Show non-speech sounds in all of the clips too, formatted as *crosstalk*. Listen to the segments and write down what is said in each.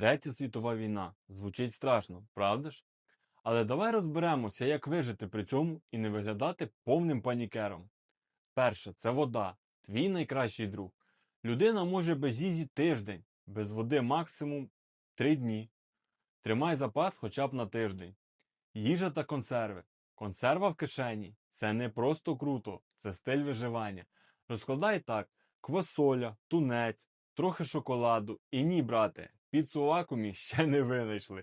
Третя світова війна. Звучить страшно, правда ж? Але давай розберемося, як вижити при цьому і не виглядати повним панікером. Перше, це вода, твій найкращий друг. Людина може без їжі тиждень, без води максимум 3 дні. Тримай запас хоча б на тиждень. Їжа та консерви. Консерва в кишені це не просто круто, це стиль виживання. Розкладай так: квасоля, тунець, трохи шоколаду. І ні, брате, піцу у *laughs* ще не винайшли.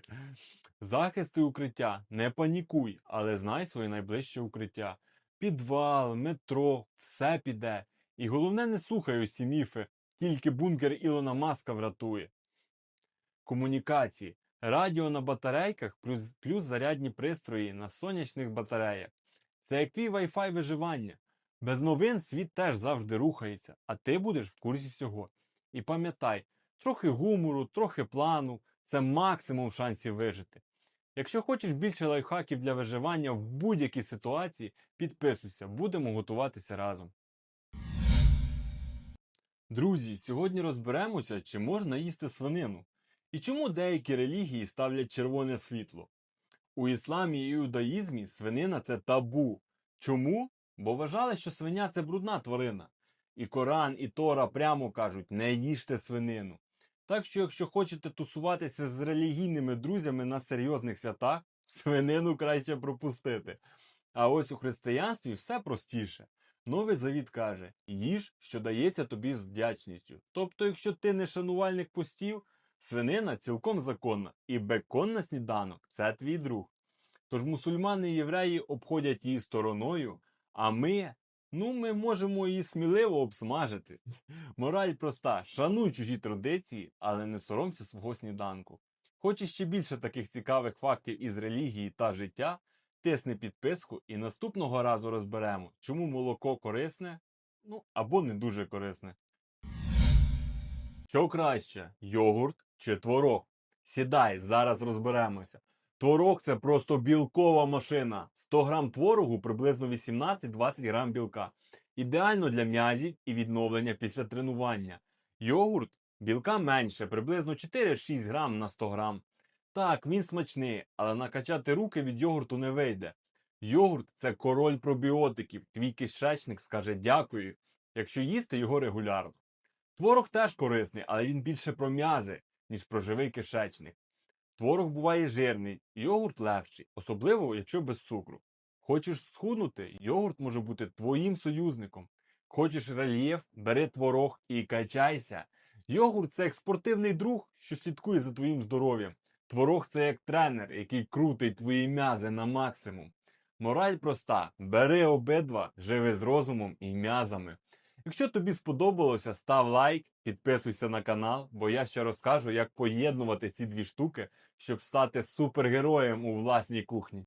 Захист і укриття. Не панікуй, але знай своє найближче укриття. Підвал, метро, все піде. І головне, не слухай усі міфи, тільки бункер Ілона Маска врятує. Комунікації. Радіо на батарейках плюс, плюс зарядні пристрої на сонячних батареях. Це як твій Wi-Fi виживання. Без новин світ теж завжди рухається, а ти будеш в курсі всього. І пам'ятай, трохи гумору, трохи плану це максимум шансів вижити. Якщо хочеш більше лайфхаків для виживання в будь-якій ситуації, підписуйся, будемо готуватися разом. Друзі, сьогодні розберемося, чи можна їсти свинину. І чому деякі релігії ставлять червоне світло? У ісламі і іудаїзмі свинина це табу. Чому? Бо вважали, що свиня це брудна тварина. І Коран, і Тора прямо кажуть: не їжте свинину. Так що, якщо хочете тусуватися з релігійними друзями на серйозних святах, свинину краще пропустити. А ось у християнстві все простіше. Новий завіт каже: їж, що дається тобі з вдячністю. Тобто, якщо ти не шанувальник постів, свинина цілком законна, і бекон на сніданок це твій друг. Тож мусульмани і євреї обходять її стороною, а ми, ну, ми можемо її сміливо обсмажити. Мораль проста: шануй чужі традиції, але не соромся свого сніданку. Хочеш ще більше таких цікавих фактів із релігії та життя? Тисни підписку і наступного разу розберемо, чому молоко корисне, ну або не дуже корисне. Що краще, йогурт чи творог? Сідай, зараз розберемося. Творог це просто білкова машина. 100 грам творогу приблизно 18-20 грам білка. Ідеально для м'язів і відновлення після тренування. Йогурт білка менше, приблизно 4-6 грам на 100 грам. Так, він смачний, але накачати руки від йогурту не вийде. Йогурт це король пробіотиків. Твій кишечник скаже дякую, якщо їсти його регулярно. Творог теж корисний, але він більше про м'язи, ніж про живий кишечник. Творог буває жирний, йогурт легший, особливо якщо без цукру. Хочеш схуднути, йогурт може бути твоїм союзником. Хочеш рельєф, бери творог і качайся. Йогурт це як спортивний друг, що слідкує за твоїм здоров'ям. Творог це як тренер, який крутить твої м'язи на максимум. Мораль проста: бери обидва, живи з розумом і м'язами. Якщо тобі сподобалося, став лайк, підписуйся на канал, бо я ще розкажу, як поєднувати ці дві штуки, щоб стати супергероєм у власній кухні.